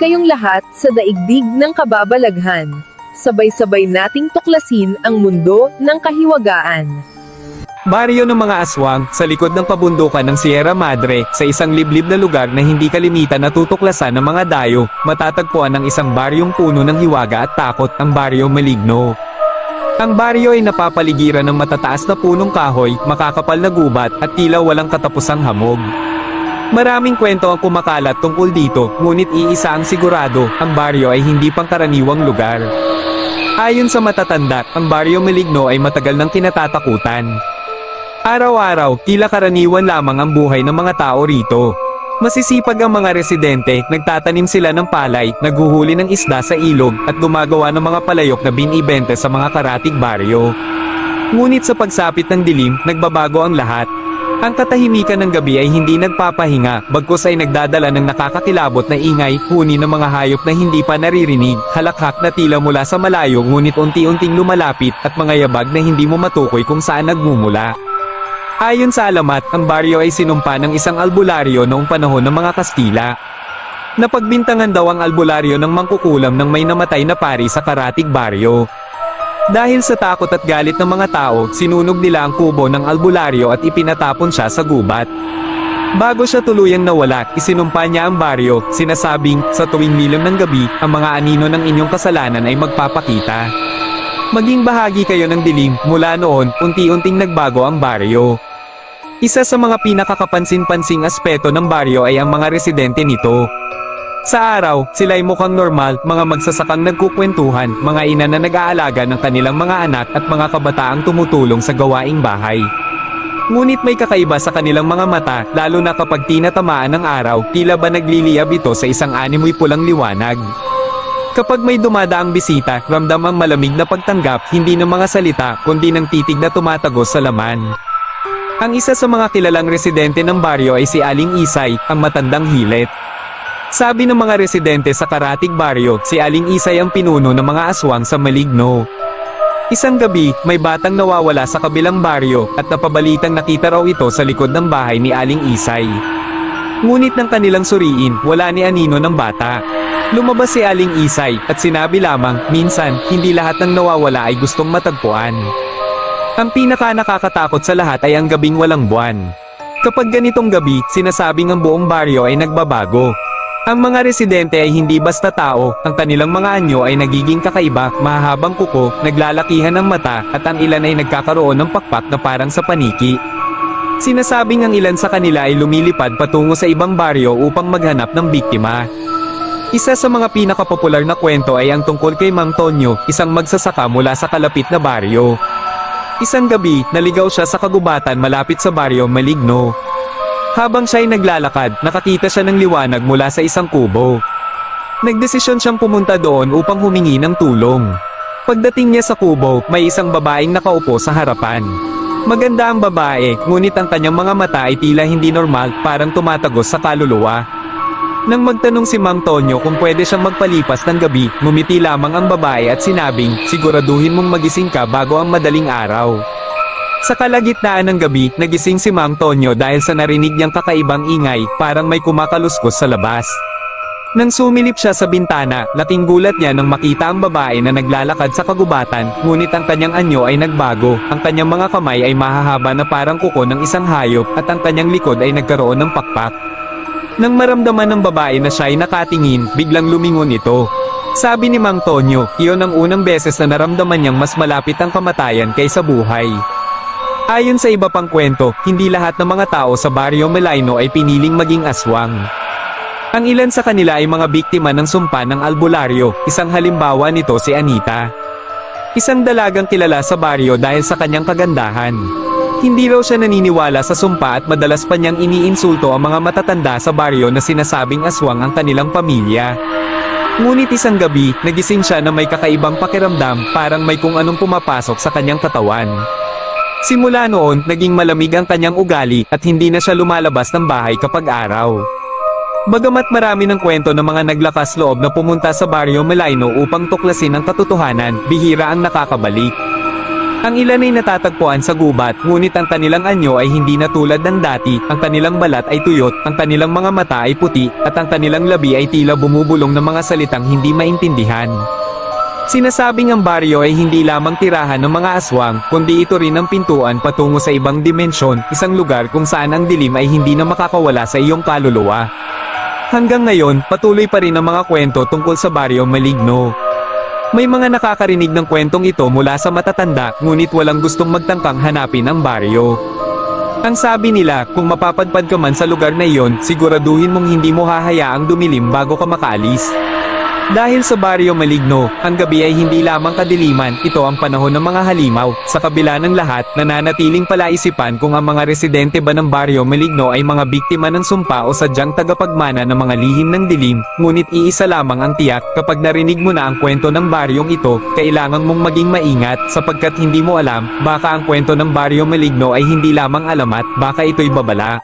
kayong lahat sa daigdig ng kababalaghan. Sabay-sabay nating tuklasin ang mundo ng kahiwagaan. Baryo ng mga aswang, sa likod ng pabundukan ng Sierra Madre, sa isang liblib na lugar na hindi kalimitan natutuklasan ng mga dayo, matatagpuan ang isang baryong puno ng hiwaga at takot, ang baryo maligno. Ang baryo ay napapaligiran ng matataas na punong kahoy, makakapal na gubat, at tila walang katapusang hamog. Maraming kwento ang kumakalat tungkol dito, ngunit iisa ang sigurado, ang baryo ay hindi pangkaraniwang lugar. Ayon sa matatanda, ang baryo maligno ay matagal nang kinatatakutan. Araw-araw, tila karaniwan lamang ang buhay ng mga tao rito. Masisipag ang mga residente, nagtatanim sila ng palay, naghuhuli ng isda sa ilog, at gumagawa ng mga palayok na binibente sa mga karatig baryo. Ngunit sa pagsapit ng dilim, nagbabago ang lahat. Ang katahimikan ng gabi ay hindi nagpapahinga, bagkus ay nagdadala ng nakakakilabot na ingay, huni ng mga hayop na hindi pa naririnig, halakhak na tila mula sa malayo ngunit unti-unting lumalapit, at mga yabag na hindi mo matukoy kung saan nagmumula. Ayon sa alamat, ang baryo ay sinumpa ng isang albularyo noong panahon ng mga Kastila. Napagbintangan daw ang albularyo ng mangkukulam ng may namatay na pari sa karatig baryo. Dahil sa takot at galit ng mga tao, sinunog nila ang kubo ng albularyo at ipinatapon siya sa gubat. Bago siya tuluyang nawala, isinumpa niya ang baryo, sinasabing, sa tuwing lilim ng gabi, ang mga anino ng inyong kasalanan ay magpapakita. Maging bahagi kayo ng dilim, mula noon, unti-unting nagbago ang baryo. Isa sa mga pinakakapansin-pansing aspeto ng baryo ay ang mga residente nito. Sa araw, sila ay mukhang normal, mga magsasakang nagkukwentuhan, mga ina na nag-aalaga ng kanilang mga anak at mga kabataang tumutulong sa gawaing bahay. Ngunit may kakaiba sa kanilang mga mata, lalo na kapag tinatamaan ng araw, tila ba nagliliyab ito sa isang animoy pulang liwanag. Kapag may dumadaang bisita, ramdam ang malamig na pagtanggap, hindi ng mga salita, kundi ng titig na tumatagos sa laman. Ang isa sa mga kilalang residente ng baryo ay si Aling Isay, ang matandang hilit. Sabi ng mga residente sa Karatig Baryo, si Aling Isay ang pinuno ng mga aswang sa Maligno. Isang gabi, may batang nawawala sa kabilang baryo, at napabalitang nakita raw ito sa likod ng bahay ni Aling Isay. Ngunit ng kanilang suriin, wala ni Anino ng bata. Lumabas si Aling Isay, at sinabi lamang, minsan, hindi lahat ng nawawala ay gustong matagpuan. Ang pinaka nakakatakot sa lahat ay ang gabing walang buwan. Kapag ganitong gabi, sinasabing ang buong baryo ay nagbabago. Ang mga residente ay hindi basta tao, ang kanilang mga anyo ay nagiging kakaiba, mahahabang kuko, naglalakihan ng mata, at ang ilan ay nagkakaroon ng pakpak na parang sa paniki. Sinasabing ang ilan sa kanila ay lumilipad patungo sa ibang baryo upang maghanap ng biktima. Isa sa mga pinakapopular na kwento ay ang tungkol kay Mang Tonyo, isang magsasaka mula sa kalapit na baryo. Isang gabi, naligaw siya sa kagubatan malapit sa baryo Maligno. Habang siya ay naglalakad, nakakita siya ng liwanag mula sa isang kubo. Nagdesisyon siyang pumunta doon upang humingi ng tulong. Pagdating niya sa kubo, may isang babaeng nakaupo sa harapan. Maganda ang babae, ngunit ang kanyang mga mata ay tila hindi normal, parang tumatagos sa kaluluwa. Nang magtanong si Mang Tonyo kung pwede siyang magpalipas ng gabi, ngumiti lamang ang babae at sinabing, siguraduhin mong magising ka bago ang madaling araw. Sa kalagitnaan ng gabi, nagising si Mang Tonyo dahil sa narinig niyang kakaibang ingay, parang may kumakaluskos sa labas. Nang sumilip siya sa bintana, laking gulat niya nang makita ang babae na naglalakad sa kagubatan, ngunit ang kanyang anyo ay nagbago, ang kanyang mga kamay ay mahahaba na parang kuko ng isang hayop at ang kanyang likod ay nagkaroon ng pakpak. Nang maramdaman ng babae na siya ay nakatingin, biglang lumingon ito. Sabi ni Mang Tonyo, iyon ang unang beses na naramdaman niyang mas malapit ang kamatayan kaysa buhay. Ayon sa iba pang kwento, hindi lahat ng mga tao sa Barrio Melaino ay piniling maging aswang. Ang ilan sa kanila ay mga biktima ng sumpa ng albularyo, isang halimbawa nito si Anita. Isang dalagang kilala sa baryo dahil sa kanyang kagandahan. Hindi raw siya naniniwala sa sumpa at madalas pa niyang iniinsulto ang mga matatanda sa baryo na sinasabing aswang ang kanilang pamilya. Ngunit isang gabi, nagising siya na may kakaibang pakiramdam, parang may kung anong pumapasok sa kanyang katawan. Simula noon, naging malamig ang kanyang ugali at hindi na siya lumalabas ng bahay kapag araw. Bagamat marami ng kwento ng mga naglakas loob na pumunta sa Barrio Melaino upang tuklasin ang katotohanan, bihira ang nakakabalik. Ang ilan ay natatagpuan sa gubat, ngunit ang kanilang anyo ay hindi na tulad ng dati, ang kanilang balat ay tuyot, ang kanilang mga mata ay puti, at ang kanilang labi ay tila bumubulong ng mga salitang hindi maintindihan. Sinasabing ang baryo ay hindi lamang tirahan ng mga aswang, kundi ito rin ang pintuan patungo sa ibang dimensyon, isang lugar kung saan ang dilim ay hindi na makakawala sa iyong kaluluwa. Hanggang ngayon, patuloy pa rin ang mga kwento tungkol sa baryo maligno. May mga nakakarinig ng kwentong ito mula sa matatanda, ngunit walang gustong magtangkang hanapin ang baryo. Ang sabi nila, kung mapapadpad ka man sa lugar na iyon, siguraduhin mong hindi mo hahayaang dumilim bago ka makaalis. Dahil sa baryo maligno, ang gabi ay hindi lamang kadiliman, ito ang panahon ng mga halimaw. Sa kabila ng lahat, nananatiling palaisipan kung ang mga residente ba ng baryo maligno ay mga biktima ng sumpa o sadyang tagapagmana ng mga lihim ng dilim, ngunit iisa lamang ang tiyak, kapag narinig mo na ang kwento ng baryong ito, kailangan mong maging maingat, sapagkat hindi mo alam, baka ang kwento ng baryo maligno ay hindi lamang alamat, baka ito'y babala.